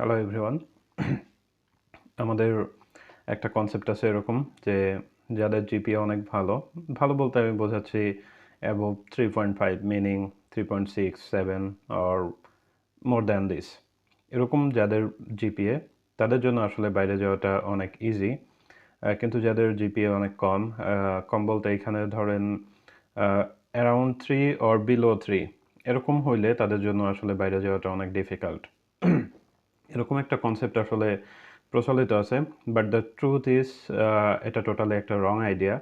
Hello everyone আমাদের একটা concept আছে এরকম যে যাদের জিপিএ অনেক ভালো ভালো বলতে আমি বোঝাচ্ছি above three point five meaning three point six seven or more than this এরকম যাদের জিপিএ তাদের জন্য আসলে বাইরে যাওয়াটা অনেক ইজি কিন্তু যাদের জিপিএ অনেক কম কম বলতে এখানে ধরেন around three or below three এরকম হইলে তাদের জন্য আসলে বাইরে যাওয়াটা অনেক ডিফিকাল্ট এরকম একটা কনসেপ্ট আসলে প্রচলিত আছে বাট দ্য ট্রুথ ইজ এটা টোটালি একটা রং আইডিয়া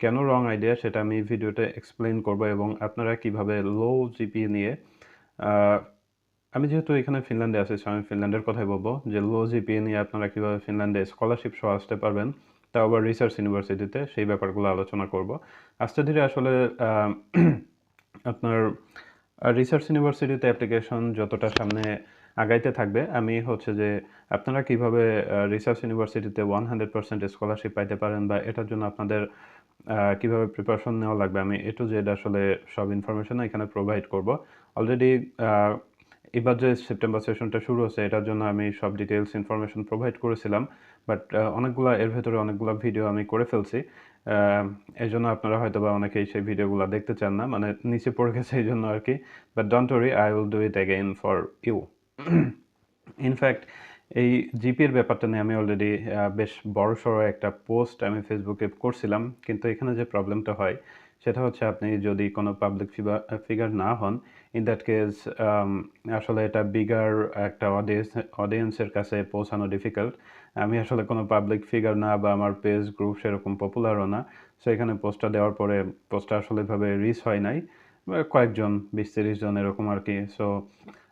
কেন রং আইডিয়া সেটা আমি ভিডিওতে এক্সপ্লেন করব এবং আপনারা কীভাবে লো জিপি নিয়ে আমি যেহেতু এখানে ফিনল্যান্ডে আছি আমি ফিনল্যান্ডের কথাই বলব, যে লো জিপিএ নিয়ে আপনারা কীভাবে ফিনল্যান্ডে স্কলারশিপ সহ আসতে পারবেন তাও আবার রিসার্চ ইউনিভার্সিটিতে সেই ব্যাপারগুলো আলোচনা করব। আস্তে ধীরে আসলে আপনার রিসার্চ ইউনিভার্সিটিতে অ্যাপ্লিকেশন যতটা সামনে আগাইতে থাকবে। আমি হচ্ছে যে, আপনারা কীভাবে রিসার্চ ইউনিভার্সিটিতে ওয়ান হান্ড্রেড পার্সেন্ট স্কলারশিপ পাইতে পারেন বা এটার জন্য আপনাদের কীভাবে প্রিপারেশন নেওয়া লাগবে, আমি এ টু জেড আসলে সব ইনফরমেশন এখানে প্রোভাইড করব। অলরেডি এবার যে সেপ্টেম্বর সেশনটা শুরু হচ্ছে, এটার জন্য আমি সব ডিটেলস ইনফরমেশন প্রোভাইড করেছিলাম বাট অনেকগুলো, এর ভেতরে অনেকগুলো ভিডিও আমি করে ফেলছি। এই জন্য আপনারা হয়তো বা অনেকেই সেই ভিডিওগুলো দেখতে চান না মানে নিচে পড়ে গেছে এই জন্য আর কি but don't worry I will do it again for you in fact এই জিপির ব্যাপারটা নিয়ে আমি অলরেডি বেশ বড় সড়ো একটা পোস্ট আমি ফেসবুকে করছিলাম। কিন্তু এখানে যে প্রবলেমটা হয়, সেটা হচ্ছে আপনি যদি কোনো পাবলিক ফিগার না হন ইন দ্যাট কেস আসলে এটা বিগার একটা অডিয়েন্স অডিয়েন্সের কাছে পৌঁছানো ডিফিকাল্ট আমি আসলে কোনো পাবলিক ফিগার না বা আমার পেজ গ্রুপ সেরকম পপুলারও না। সো এখানে পোস্টটা দেওয়ার পরে পোস্টটা আসলে এভাবে রিচ হয় নাই। কয়েকজন, বিশ তিরিশ জন এরকম আর কি। সো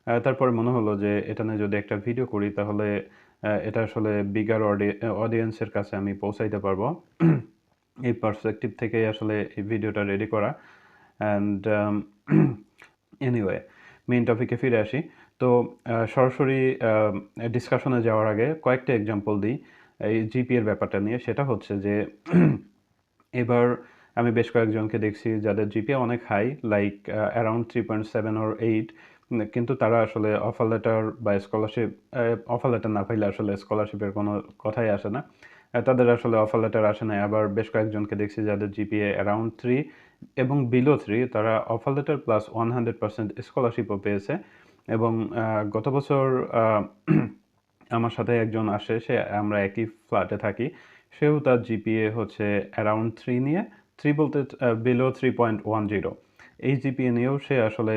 তারপরে মনে হলো যে এটা নিয়ে যদি একটা ভিডিও করি, তাহলে এটা আসলে বিগার অডিয়েন্সের কাছে আমি পৌঁছাইতে পারব। এই পার্সপেক্টিভ থেকেই আসলে এই ভিডিওটা রেডি করা। অ্যান্ড এনিওয়ে মেইন টপিকে ফিরে আসি। তো সরাসরি ডিসকাশনে যাওয়ার আগে কয়েকটা এক্সাম্পল দিই এই জিপি এর ব্যাপারটা নিয়ে। সেটা হচ্ছে যে, এবার আমি বেশ কয়েকজনকে দেখছি যাদের জিপিএ অনেক high like around three point seven or eight কিন্তু তারা আসলে অফার লেটার বা স্কলারশিপ অফার লেটার না পাইলে আসলে স্কলারশিপের কোনো কথাই আসে না। তাদের আসলে অফার লেটার আসে না আবার বেশ কয়েকজনকে দেখছি যাদের জিপিএ অ্যারাউন্ড থ্রি এবং বিলো থ্রি তারা offer letter plus one hundred percent স্কলারশিপও পেয়েছে। এবং গত বছর আমার সাথে একজন আসে, সে, আমরা একই ফ্ল্যাটে থাকি। সেও তার জিপিএ হচ্ছে অ্যারাউন্ড থ্রি নিয়ে থ্রি বলতে below three point one zero এই জিপিএ নিয়েও সে আসলে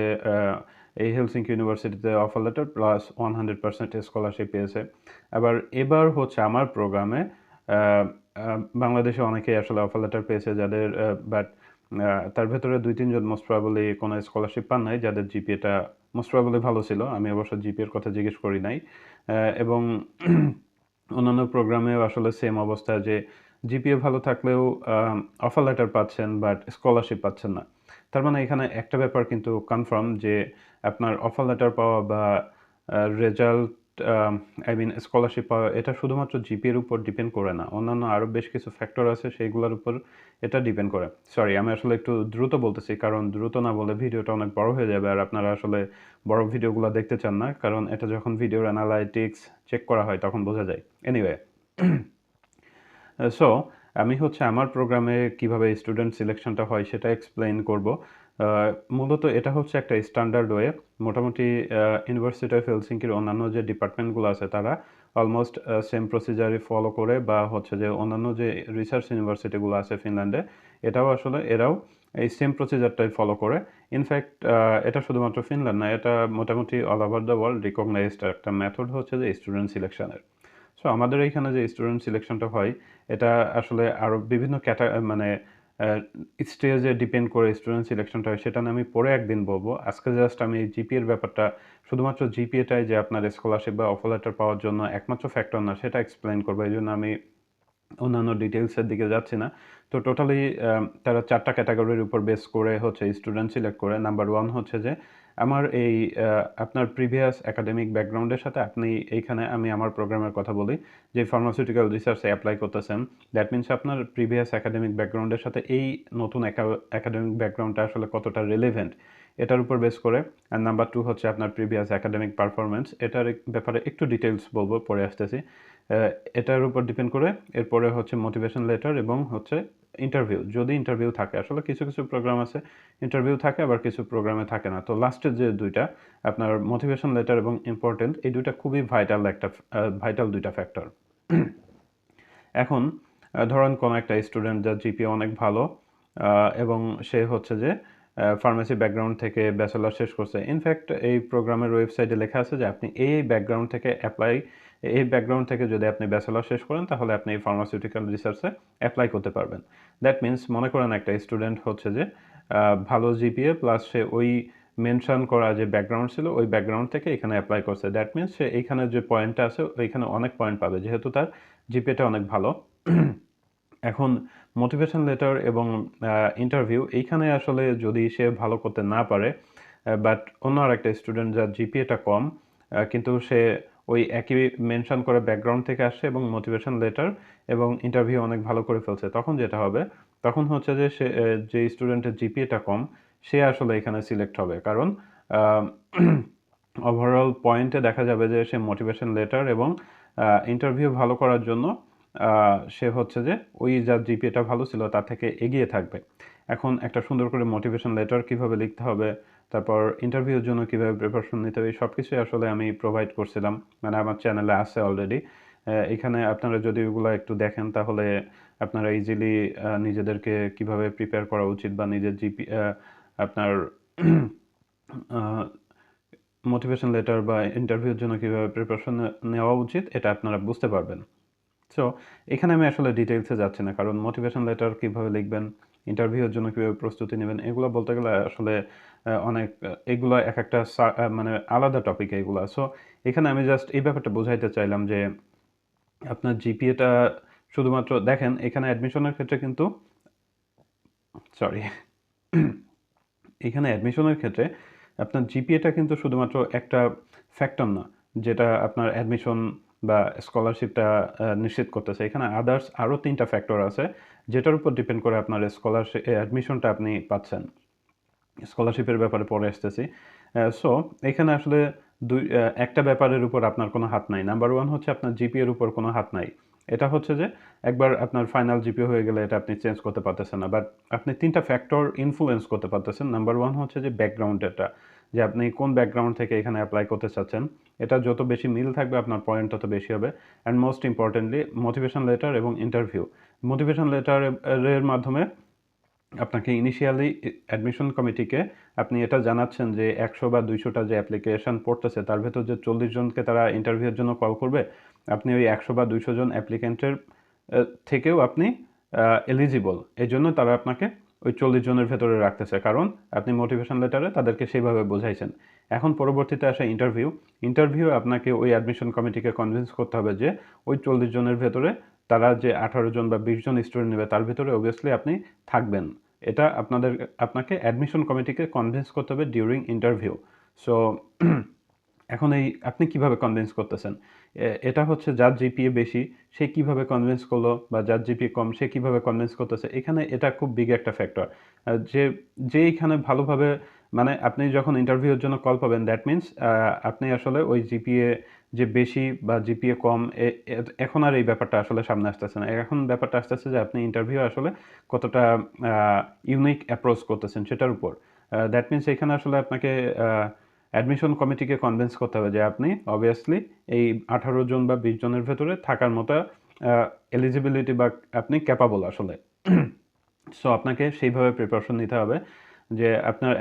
এই হেলসিঙ্কি ইউনিভার্সিটিতে offer letter plus one hundred percent scholarship পেয়েছে। আবার এবার হচ্ছে আমার প্রোগ্রামে বাংলাদেশে অনেকেই আসলে অফার লেটার পেয়েছে যাদের বাট তার ভেতরে দুই তিনজন মোস্ট প্রবাবলি কোনো স্কলারশিপ পান নাই, যাদের জিপিএটা মোস্ট প্রবাবলি ভালো ছিল। আমি অবশ্য জিপিএর কথা জিজ্ঞেস করি নাই। এবং অন্যান্য প্রোগ্রামেও আসলে সেম অবস্থা যে জিপিএ ভালো থাকলেও অফার লেটার পাচ্ছেন বাট স্কলারশিপ পাচ্ছেন না। তার মানে এখানে একটা ব্যাপার কিন্তু কনফার্ম যে আপনার অফার লেটার পাওয়া বা রেজাল্ট আই মিন স্কলারশিপ পাওয়া, এটা শুধুমাত্র জিপিএর উপর ডিপেন্ড করে না। অন্যান্য আরও বেশ কিছু ফ্যাক্টর আছে, সেইগুলোর উপর এটা ডিপেন্ড করে। সরি আমি আসলে একটু দ্রুত বলতেছি, কারণ দ্রুত না বলে ভিডিওটা অনেক বড় হয়ে যাবে, আর আপনারা আসলে বড় ভিডিওগুলো দেখতে চান না, কারণ এটা যখন ভিডিওর অ্যানালাইটিক্স চেক করা হয়, তখন বোঝা যায়। এনিওয়ে সো আমি হচ্ছে আমার প্রোগ্রামে কীভাবে স্টুডেন্ট সিলেকশনটা হয়, সেটা এক্সপ্লেইন করব। মূলত এটা হচ্ছে একটা স্ট্যান্ডার্ড ওয়ে মোটামুটি ইউনিভার্সিটি অফ হেলসিঙ্কির অন্যান্য যে ডিপার্টমেন্টগুলো আছে, তারা অলমোস্ট সেম প্রসিজারই ফলো করে বা হচ্ছে যে অন্যান্য যে রিসার্চ ইউনিভার্সিটিগুলো আছে ফিনল্যান্ডে এটাও আসলে এরাও এই সেম প্রসিজারটাই ফলো করে। ইনফ্যাক্ট এটা শুধুমাত্র ফিনল্যান্ড না, এটা মোটামুটি all over the world recognised একটা মেথড হচ্ছে যে স্টুডেন্ট সিলেকশনের সো আমাদের এইখানে যে স্টুডেন্ট সিলেকশনটা হয়, এটা আসলে আরও বিভিন্ন ক্যাটা মানে স্টেজে ডিপেন্ড করে স্টুডেন্ট সিলেকশনটা হয়, সেটা আমি পরে একদিন বলব। আজকে জাস্ট আমি জিপিএর ব্যাপারটা, শুধুমাত্র জিপিএটাই যে আপনার স্কলারশিপ বা অফার লেটার পাওয়ার জন্য একমাত্র ফ্যাক্টর না, সেটা এক্সপ্লেন করব। এই জন্য আমি অন্যান্য ডিটেলসের দিকে যাচ্ছি না। তো টোটালি তারা চারটা ক্যাটাগরির উপর বেস করে হচ্ছে স্টুডেন্ট সিলেক্ট করে। নাম্বার ওয়ান হচ্ছে যে আমার এই আপনার প্রিভিয়াস একাডেমিক ব্যাকগ্রাউন্ডের সাথে আপনি এইখানে আমি আমার প্রোগ্রামের কথা বলি, যে ফার্মাসিউটিক্যাল রিসার্চে অ্যাপ্লাই করতেছেন। দ্যাট মিনস আপনার প্রিভিয়াস একাডেমিক ব্যাকগ্রাউন্ডের সাথে এই নতুন একাডেমিক ব্যাকগ্রাউন্ডটা আসলে কতটা রিলেভেন্ট এটার উপর বেস করে। আর নাম্বার টু হচ্ছে আপনার প্রিভিয়াস একাডেমিক পারফরমেন্স এটার ব্যাপারে একটু ডিটেলস বলব, পরে আসতেছি। এটার উপর ডিপেন্ড করে এরপরে হচ্ছে মোটিভেশন লেটার এবং হচ্ছে ইন্টারভিউ যদি ইন্টারভিউ থাকে, আসলে কিছু কিছু প্রোগ্রাম আছে ইন্টারভিউ থাকে, আবার কিছু প্রোগ্রামে থাকে না। তো লাস্টের যে দুইটা, আপনার মোটিভেশন লেটার এবং ইম্পর্টেন্ট এই দুইটা খুবই ভাইটাল একটা ভাইটাল দুইটা ফ্যাক্টর এখন ধরেন কোনো একটা স্টুডেন্ট যার জিপি অনেক ভালো এবং সে হচ্ছে যে ফার্মেসি ব্যাকগ্রাউন্ড থেকে ব্যাচেলার শেষ করছে। ইনফ্যাক্ট এই প্রোগ্রামের ওয়েবসাইটে লেখা আছে যে আপনি এই ব্যাকগ্রাউন্ড থেকে অ্যাপ্লাই এই ব্যাকগ্রাউন্ড থেকে যদি আপনি ব্যাচেলার শেষ করেন, তাহলে আপনি এই ফার্মাসিউটিক্যাল রিসার্চে অ্যাপ্লাই করতে পারবেন। দ্যাট মিন্স মনে করেন একটা স্টুডেন্ট হচ্ছে যে ভালো জিপিএ প্লাস সে ওই মেনশন করা যে ব্যাকগ্রাউন্ড ছিল, ওই ব্যাকগ্রাউন্ড থেকে এখানে অ্যাপ্লাই করছে। দ্যাট মিন্স সে এইখানে যে পয়েন্টটা আছে, ওইখানে অনেক পয়েন্ট পাবে। যেহেতু তার জিপিএটা অনেক ভালো। এখন মোটিভেশন লেটার এবং ইন্টারভিউ এইখানে আসলে যদি সে ভালো করতে না পারে বাট অন্য আর একটা স্টুডেন্ট যার জিপিএটা কম কিন্তু সে ওই একই মেনশন করে ব্যাকগ্রাউন্ড থেকে আসছে এবং মোটিভেশন লেটার এবং ইন্টারভিউ অনেক ভালো করে ফেলছে। তখন যেটা হবে, তখন হচ্ছে যে সে যে স্টুডেন্টের জিপিএটা কম, সে আসলে এখানে সিলেক্ট হবে। কারণ ওভারঅল পয়েন্টে দেখা যাবে যে সে মোটিভেশন লেটার এবং ইন্টারভিউ ভালো করার জন্য সে হচ্ছে যে ওই যার জিপিএটা ভালো ছিল তার থেকে এগিয়ে থাকবে। এখন একটা সুন্দর করে মোটিভেশন লেটার কীভাবে লিখতে হবে তারপর ইন্টারভিউর জন্য কীভাবে প্রিপারেশন নিতে হবে সব কিছুই আসলে আমি প্রোভাইড করছিলাম। মানে আমার চ্যানেলে আছে অলরেডি এখানে আপনারা যদি ওগুলো একটু দেখেন, তাহলে আপনারা ইজিলি নিজেদেরকে কীভাবে প্রিপেয়ার করা উচিত বা নিজের জিপি আপনার মোটিভেশন লেটার বা ইন্টারভিউর জন্য কীভাবে প্রিপারেশন নেওয়া উচিত, এটা আপনারা বুঝতে পারবেন। সো এখানে আমি আসলে ডিটেলসে যাচ্ছি না, কারণ মোটিভেশন লেটার কীভাবে লিখবেন ইন্টারভিউর জন্য কীভাবে প্রস্তুতি নেবেন, এগুলো বলতে গেলে আসলে অনেক এগুলো এক একটা মানে আলাদা টপিক এগুলো। সো এখানে আমি জাস্ট এই ব্যাপারটা বোঝাইতে চাইলাম যে, আপনার জিপিএটা শুধুমাত্র দেখেন, এখানে অ্যাডমিশনের ক্ষেত্রে কিন্তু সরি এখানে অ্যাডমিশনের ক্ষেত্রে আপনার জিপিএটা কিন্তু শুধুমাত্র একটা ফ্যাক্টর না, যেটা আপনার অ্যাডমিশন বা স্কলারশিপটা নিশ্চিত করতেছে। এখানে আদার্স আরও তিনটা ফ্যাক্টর আছে। যেটার উপর ডিপেন্ড করে আপনার স্কলারশিপ অ্যাডমিশনটা আপনি পাচ্ছেন। স্কলারশিপের ব্যাপারে পরে আসতেছি। সো এখানে আসলে দুই একটা ব্যাপারের উপর আপনার কোনো হাত নাই। নাম্বার ওয়ান হচ্ছে আপনার জিপিএর উপর কোনো হাত নাই। এটা হচ্ছে যে, একবার আপনার ফাইনাল জিপি হয়ে গেলে এটা আপনি চেঞ্জ করতে পারতেছেন না। বাট আপনি তিনটা ফ্যাক্টর ইনফ্লুয়েন্স করতে পারতেছেন। নাম্বার ওয়ান হচ্ছে যে ব্যাকগ্রাউন্ড এটা যে আপনি কোন ব্যাকগ্রাউন্ড থেকে এখানে অ্যাপ্লাই করতে চাচ্ছেন, এটা যত বেশি মিল থাকবে আপনার পয়েন্ট তত বেশি হবে। And most importantly motivation letter এবং ইন্টারভিউ মোটিভেশন লেটারের মাধ্যমে আপনাকে ইনিশিয়ালি অ্যাডমিশন কমিটিকে আপনি এটা জানাচ্ছেন যে একশো বা দুইশোটা যে অ্যাপ্লিকেশন পড়তেছে, তার ভেতর যে চল্লিশ জনকে তারা ইন্টারভিউয়ের জন্য কল করবে, আপনি ওই একশো বা দুইশো জন অ্যাপ্লিকেন্টের থেকেও আপনি এলিজিবল এই জন্য তারা আপনাকে ওই চল্লিশ জনের ভেতরে রাখতেছে, কারণ আপনি মোটিভেশন লেটারে তাদেরকে সেইভাবে বোঝাইছেন। এখন পরবর্তীতে আসা ইন্টারভিউ ইন্টারভিউ আপনাকে ওই অ্যাডমিশন কমিটিকে কনভিন্স করতে হবে যে ওই চল্লিশ জনের ভেতরে তারা যে আঠারো জন বা বিশ জন স্টুডেন্ট নেবে, তার ভিতরে অবভিয়াসলি আপনি থাকবেন। এটা আপনাদের, আপনাকে অ্যাডমিশন কমিটিকে কনভিন্স করতে হবে ডিউরিং ইন্টারভিউ সো এখন এই, আপনি কীভাবে কনভিন্স করতেছেন? এটা হচ্ছে যার জিপিএ বেশি, সে কীভাবে কনভিন্স করল বা যার জিপিএ কম, সে কীভাবে কনভিন্স করতেছে? এখানে এটা খুব বিগ একটা ফ্যাক্টর যে যে এখানে ভালোভাবে মানে আপনি যখন ইন্টারভিউর জন্য কল পাবেন দ্যাট মিন্স আপনি আসলে ওই জিপিএ যে বেশি বা জিপিএ কম এখন আর এই ব্যাপারটা আসলে সামনে আসতেছে না। এখন ব্যাপারটা আসতেছে যে আপনি ইন্টারভিউ আসলে কতটা ইউনিক অ্যাপ্রোচ করতেছেন সেটার উপর। দ্যাট মিন্স এখানে আসলে আপনাকে অ্যাডমিশন কমিটিকে কনভিন্স করতে হবে যে আপনি অবভিয়াসলি এই আঠারো জন বা বিশ জনের ভেতরে থাকার মতো এলিজিবিলিটি বা আপনি ক্যাপাবল আসলে। সো আপনাকে সেইভাবে প্রিপারেশন নিতে হবে যে আপনার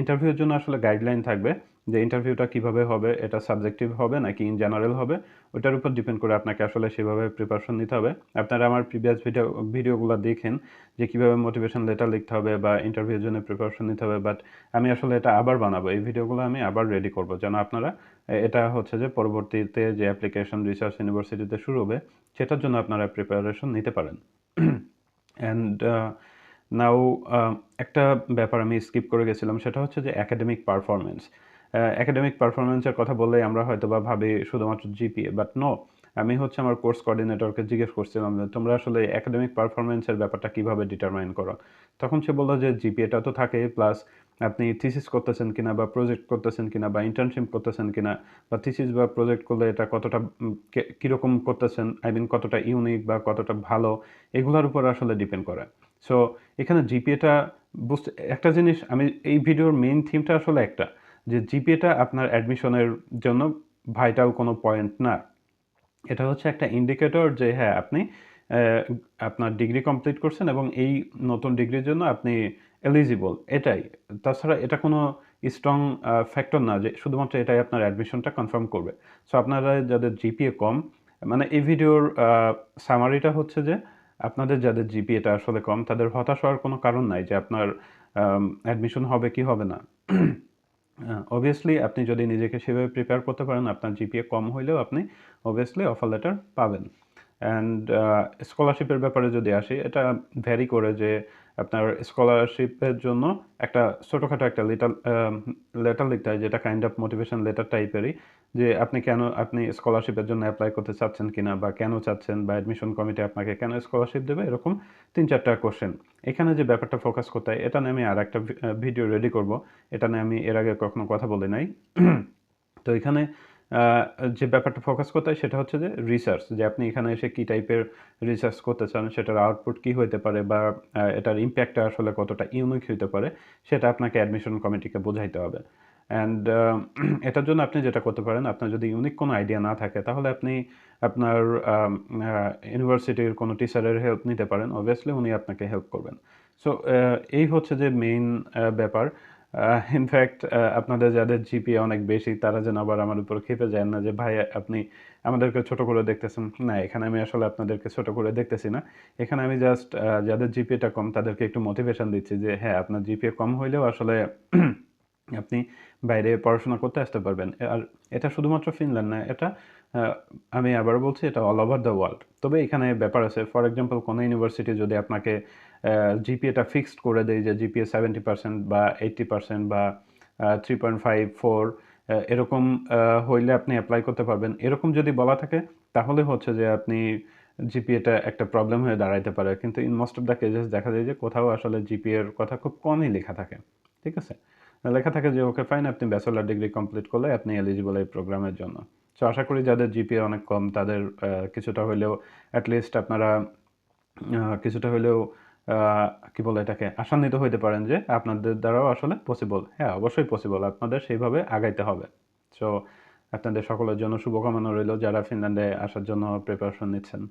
ইন্টারভিউর জন্য আসলে গাইডলাইন থাকবে। যে ইন্টারভিউটা কীভাবে হবে, এটা সাবজেক্টিভ হবে নাকি ইন জেনারেল হবে, ওটার উপর ডিপেন্ড করে আপনাকে আসলে সেভাবে প্রিপারেশন নিতে হবে। আপনারা আমার প্রিভিয়াস ভিডিও ভিডিওগুলো দেখেন যে কীভাবে মোটিভেশন লেটার লিখতে হবে বা ইন্টারভিউর জন্য প্রিপারেশন নিতে হবে বাট আমি আসলে এটা আবার বানাবো। এই ভিডিওগুলো আমি আবার রেডি করব যেন আপনারা এটা হচ্ছে যে পরবর্তীতে যে অ্যাপ্লিকেশন রিসার্চ ইউনিভার্সিটিতে শুরু হবে, সেটার জন্য আপনারা প্রিপারেশন নিতে পারেন। অ্যান্ড নাও একটা ব্যাপার আমি স্কিপ করে গেছিলাম, সেটা হচ্ছে যে একাডেমিক পারফরমেন্স একাডেমিক পারফরমেন্সের কথা বললেই আমরা হয়তো বা ভাবি শুধুমাত্র জিপিএ বাট নো আমি হচ্ছে আমার কোর্স কোঅর্ডিনেটরকে জিজ্ঞেস করছিলাম যে তোমরা আসলে একাডেমিক পারফরমেন্সের ব্যাপারটা কীভাবে ডিটারমাইন করো? তখন সে বলল যে জিপিএটা তো থাকে প্লাস আপনি থিসিস করতেছেন কিনা বা প্রজেক্ট করতেছেন কিনা বা ইন্টার্নশিপ করতেছেন কিনা বা থিসিস বা প্রজেক্ট করলে এটা কতটা কীরকম করতেছেন আই মিন কতটা ইউনিক বা কতটা ভালো, এগুলোর উপর আসলে ডিপেন্ড করে। সো এখানে জিপিএটা বুঝতে, একটা জিনিস, আমি এই ভিডিওর মেইন থিমটা আসলে একটা। যে জিপিএটা আপনার অ্যাডমিশনের জন্য ভাইটাল কোনো পয়েন্ট না। এটা হচ্ছে একটা ইন্ডিকেটর যে হ্যাঁ আপনি আপনার ডিগ্রি কমপ্লিট করছেন এবং এই নতুন ডিগ্রির জন্য আপনি এলিজিবল এটাই। তাছাড়া এটা কোনো স্ট্রং ফ্যাক্টর না যে, শুধুমাত্র এটাই আপনার অ্যাডমিশনটা কনফার্ম করবে। সো আপনারা যাদের জিপিএ কম মানে এই ভিডিওর সামারিটা হচ্ছে যে, আপনাদের যাদের জিপিএটা আসলে কম, তাদের হতাশ হওয়ার কোনো কারণ নাই যে, আপনার অ্যাডমিশন হবে কি হবে না। অবভিয়াসলি আপনি যদি নিজেকে সেভাবে প্রিপেয়ার করতে পারেন, আপনার জিপিএ কম হইলেও আপনি অবভিয়াসলি অফার লেটার পাবেন। অ্যান্ড স্কলারশিপের ব্যাপারে যদি আসি, এটা ভ্যারি করে যে আপনার স্কলারশিপের জন্য একটা ছোটোখাটো একটা লেটার লেটার লিখতে হয়, যেটা কাইন্ড অফ মোটিভেশন লেটার টাইপেরই যে আপনি কেন, আপনি স্কলারশিপের জন্য অ্যাপ্লাই করতে চাচ্ছেন কিনা বা কেন চাচ্ছেন বা অ্যাডমিশন কমিটি আপনাকে কেন স্কলারশিপ দেবে, এরকম তিন চারটা কোশ্চেন এখানে যে ব্যাপারটা ফোকাস করতে হয়, এটা নিয়ে আমি আর একটা ভিডিও রেডি করব। এটা নিয়ে আমি এর আগে কখনো কথা বলি নাই। তো এখানে যে ব্যাপারটা ফোকাস করতে হয়, সেটা হচ্ছে যে রিসার্চ যে আপনি এখানে এসে কী টাইপের রিসার্চ করতে চান, সেটার আউটপুট কী হতে পারে বা এটার ইম্প্যাক্টটা আসলে কতটা ইউনিক হতে পারে, সেটা আপনাকে অ্যাডমিশন কমিটিকে বোঝাইতে হবে। অ্যান্ড এটার জন্য আপনি যেটা করতে পারেন, আপনার যদি ইউনিক কোনো আইডিয়া না থাকে, তাহলে আপনি আপনার ইউনিভার্সিটির কোনো টিচারের হেল্প নিতে পারেন। অবভিয়াসলি উনি আপনাকে হেল্প করবেন। সো এই হচ্ছে যে মেইন ব্যাপার। ইনফ্যাক্ট আপনাদের যাদের জিপিএ অনেক বেশি, তারা যেন আবার আমার উপর খেপে যায় না যে, ভাই, আপনি আমাদেরকে ছোট করে দেখতেছেন। না, এখানে আমি আসলে আপনাদেরকে ছোট করে দেখতেছি না। এখানে আমি জাস্ট যাদের জিপিএটা কম, তাদেরকে একটু মোটিভেশন দিচ্ছি যে হ্যাঁ আপনার জিপিএ কম হইলেও আসলে আপনি বাইরে পড়াশোনা করতে আসতে পারবেন। আর এটা শুধুমাত্র ফিনল্যান্ড না, এটা আমি আবার বলছি, এটা অল ওভার দ্য ওয়ার্ল্ড তবে এখানে ব্যাপার আছে ফর এক্সাম্পল কোনো ইউনিভার্সিটি যদি আপনাকে জিপিএটা ফিক্সড করে দেয়, যে জিপিএ সেভেন্টি পার্সেন্ট বা এইট্টি পার্সেন্ট বা থ্রি পয়েন্ট ফাইভ ফোর এরকম হইলে আপনি অ্যাপ্লাই করতে পারবেন। এরকম যদি বলা থাকে, তাহলে হচ্ছে যে আপনি জিপিএটা একটা প্রবলেম হয়ে দাঁড়াইতে পারে। কিন্তু in most of the cases দেখা যায় যে কোথাও আসলে জিপিএর কথা খুব কমই লেখা থাকে। ঠিক আছে? লেখা থাকে যে, ওকে ফাইন আপনি ব্যাচেলার ডিগ্রি কমপ্লিট করলে আপনি এলিজিবল এই প্রোগ্রামের জন্য। সো আশা করি যাদের জিপিএ অনেক কম, তাদের কিছুটা হলেও অ্যাটলিস্ট আপনারা কিছুটা হলেও কি বলে এটাকে, আশান্বিত হইতে পারেন যে, আপনাদের দ্বারাও আসলে পসিবল হ্যাঁ অবশ্যই পসিবল আপনাদের সেইভাবে আগাইতে হবে। সো আপনাদের সকলের জন্য শুভকামনা রইল যারা ফিনল্যান্ডে আসার জন্য প্রিপারেশন নিচ্ছেন।